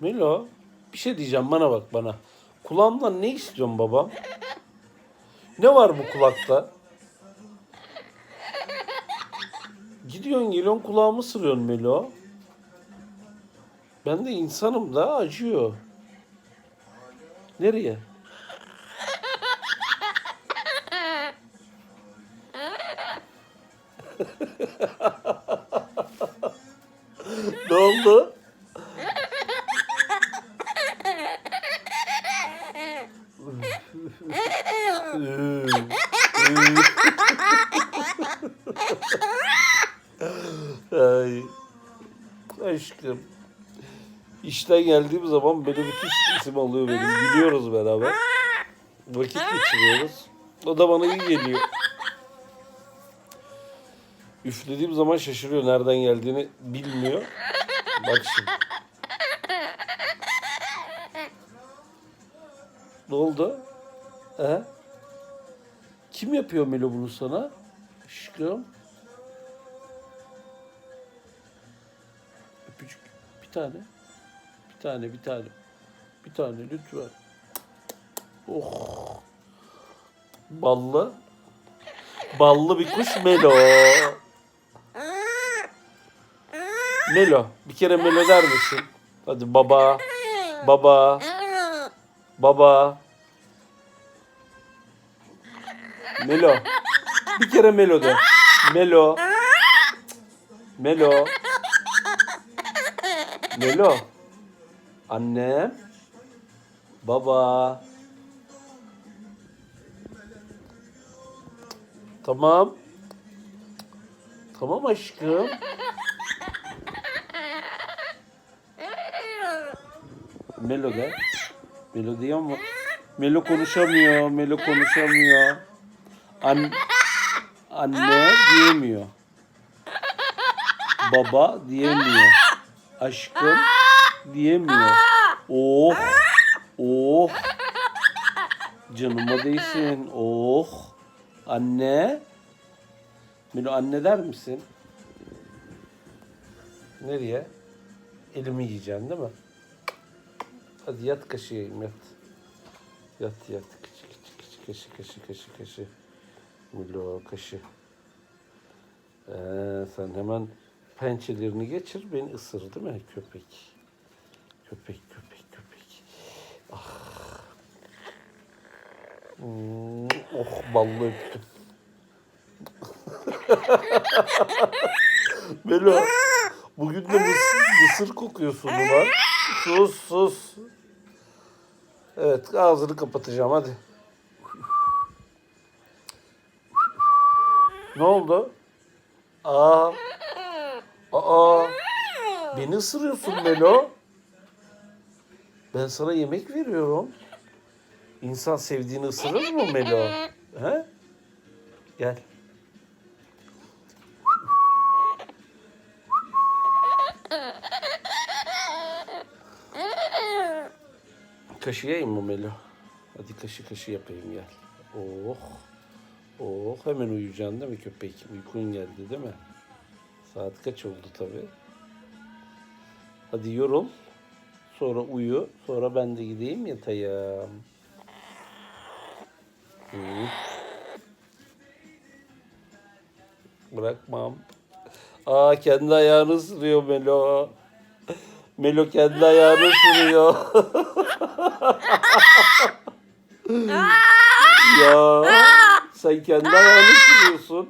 Melo bir şey diyeceğim bana bak bana. Kulağımdan ne istiyorsun babam? Ne var bu kulakta? Gidiyorsun geliyorsun kulağımı sırıyorsun Melo. Ben de insanım da acıyor. Nereye? ne oldu? Ay. Aşkım. İşten geldiğim zaman beni müthiş isim alıyor benim. Gülüyoruz beraber. Vakit geçiriyoruz. O da bana iyi geliyor. Üflediğim zaman şaşırıyor. Nereden geldiğini bilmiyor. Bak şimdi. Ne oldu? He? Kim yapıyor Melo bunu sana? Aşkım. Öpücük. Bir tane. Bir tane, bir tane. Bir tane lütfen. Oh. Ballı. Ballı bir kuş Melo. Melo. Bir kere Melo der misin? Hadi baba. Baba. Baba. Melo. Bir kere Melo de. Melo. Melo. Melo. Annem. Baba. Tamam. Tamam aşkım. Melo de. Melo diyor mu? Melo konuşamıyor. Melo konuşamıyor. An anne diyemiyor. Baba diyemiyor. Aşkım diyemiyor. Oh. Oh. Canıma değsin. Oh. Anne. Milo anne der misin? Nereye? Elimi yiyeceksin değil mi? Hadi yat kaşıyayım yat. Yat yat. Kaşı kaşı kaşı kaşı kaşı. Milo kaşı. Ee, sen hemen pençelerini geçir beni ısır değil mi köpek? Köpek köpek köpek. Ah. Hmm, oh ballı öptüm. Melo bugün de mısır, mısır kokuyorsun ulan. Sus sus. Evet ağzını kapatacağım hadi. Ne oldu? Aa. Aa. Beni ısırıyorsun Melo. Ben sana yemek veriyorum. İnsan sevdiğini ısırır mı Melo? He? Gel. Kaşıyayım mı Melo? Hadi kaşı kaşı yapayım gel. Oh. Oh hemen uyuyacaksın değil mi köpek? Uykun geldi değil mi? Saat kaç oldu tabii. Hadi yorul. Sonra uyu. Sonra ben de gideyim yatayım. Hı. Bırakmam. Aa kendi ayağını ısırıyor Melo. Melo kendi ayağını ısırıyor. ya sen kendi ayağını ısırıyorsun.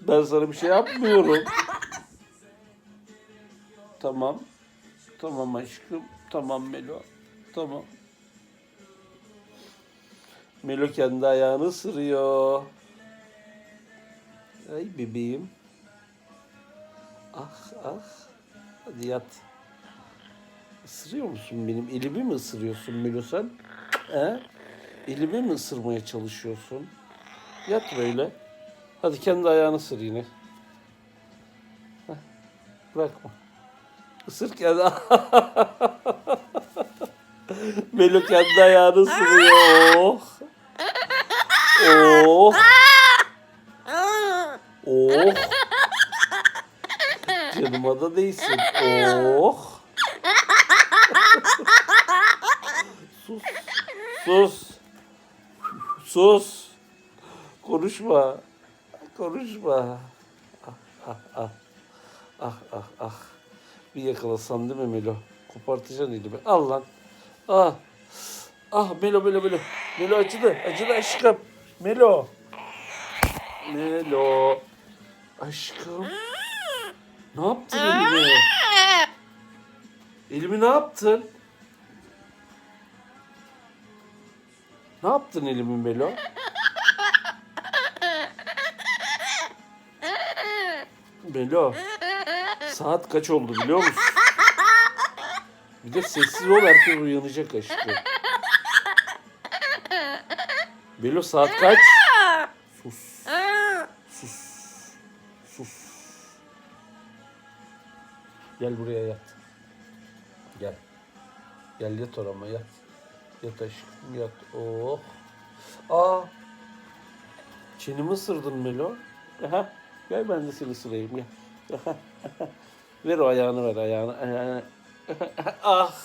Ben sana bir şey yapmıyorum. Tamam. Tamam aşkım. Tamam Melo. Tamam. Melo kendi ayağını ısırıyor. Ay bebeğim. Ah ah. Hadi yat. Isırıyor musun benim? Elimi mi ısırıyorsun Melo sen? He? Elimi mi ısırmaya çalışıyorsun? Yat böyle. Hadi kendi ayağını ısır yine. Heh, Bırakma. Isır kendi. Melo kendi ayağını ısırıyor. Oh. Oh. Oh. Canıma da değsin. Oh. Sus. Sus. Sus. Konuşma. Konuşma. Ah ah ah. Ah ah ah. Bir yakalasan değil mi Melo? Kopartacaksın elimi. Al lan. Ah. Ah Melo Melo Melo. Melo acıdı. Acıdı aşkım. Melo. Melo. Aşkım. Ne yaptın elime? Elimi ne yaptın? Ne yaptın elimin Melo? Melo. Saat kaç oldu biliyor musun? Bir de sessiz ol herkes uyanacak aşkım. Melo saat kaç? Sus. Sus. Sus. Gel buraya yat. Gel. Gel yat orama yat. Yat aşkım yat. Oh. Aa. Çenemi ısırdın Melo. Aha. Gel ben de seni ısırayım gel. Ver o ayağını ver ayağını. ayağını. ah.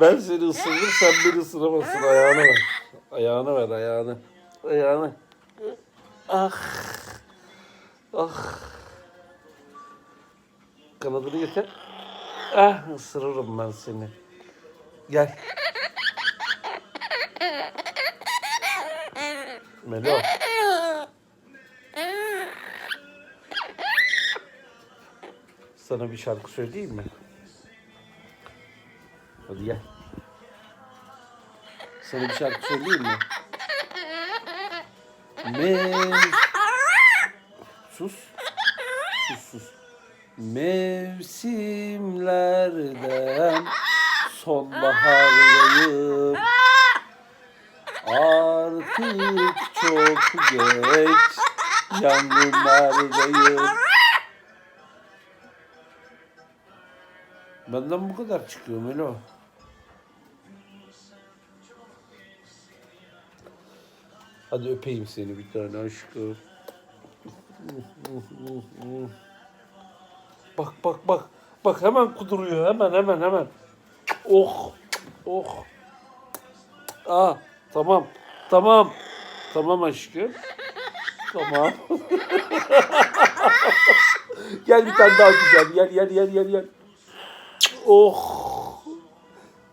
ben seni ısırdım sen beni ısıramazsın ayağını ver. Ayağını ver ayağını. Ayağını. Ah. Ah. Kanadını getir. Ah ısırırım ben seni. Gel. Melo. Sana bir şarkı söyleyeyim mi? Hadi gel. Sana bir şarkı söyleyeyim mi? Mev... Sus. Sus sus. Mevsimlerden sonbahardayım. Artık çok geç yangınlardayım. Benden bu kadar çıkıyor Melo. Hadi öpeyim seni bir tane aşkım. Bak bak bak. Bak hemen kuduruyor. Hemen hemen hemen. Oh. Oh. Aa tamam. Tamam. Tamam aşkım. Tamam. gel bir tane daha güzel. Gel gel gel gel gel. Oh.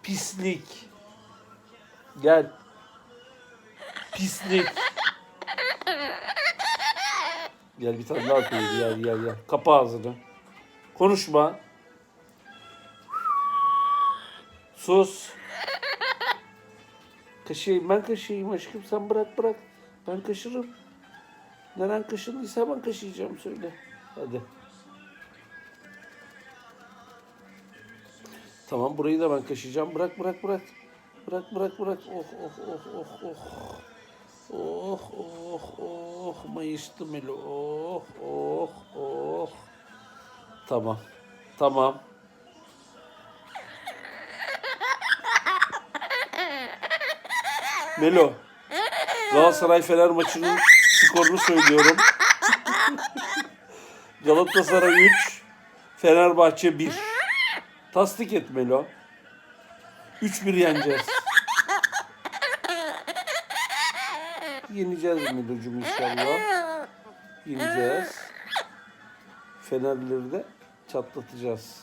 Pislik. Gel. Pislik. Gel bir tane daha koyayım. Gel gel gel. Kapa ağzını. Konuşma. Sus. Kaşıyım ben kaşıyım aşkım sen bırak bırak. Ben kaşırım. Neren kaşındıysa ben kaşıyacağım söyle. Hadi. Tamam burayı da ben kaşıyacağım. Bırak bırak bırak. Bırak bırak bırak. Oh oh oh oh oh. Oh oh oh. Mayıştım eli. Oh oh oh. Tamam. Tamam. Melo. Galatasaray Fener maçının skorunu söylüyorum. Galatasaray 3, Fenerbahçe 1. Tasdik et Melo. 3-1 yeneceğiz. Yeneceğiz Melo'cum inşallah. Yeneceğiz. Fenerleri de çatlatacağız.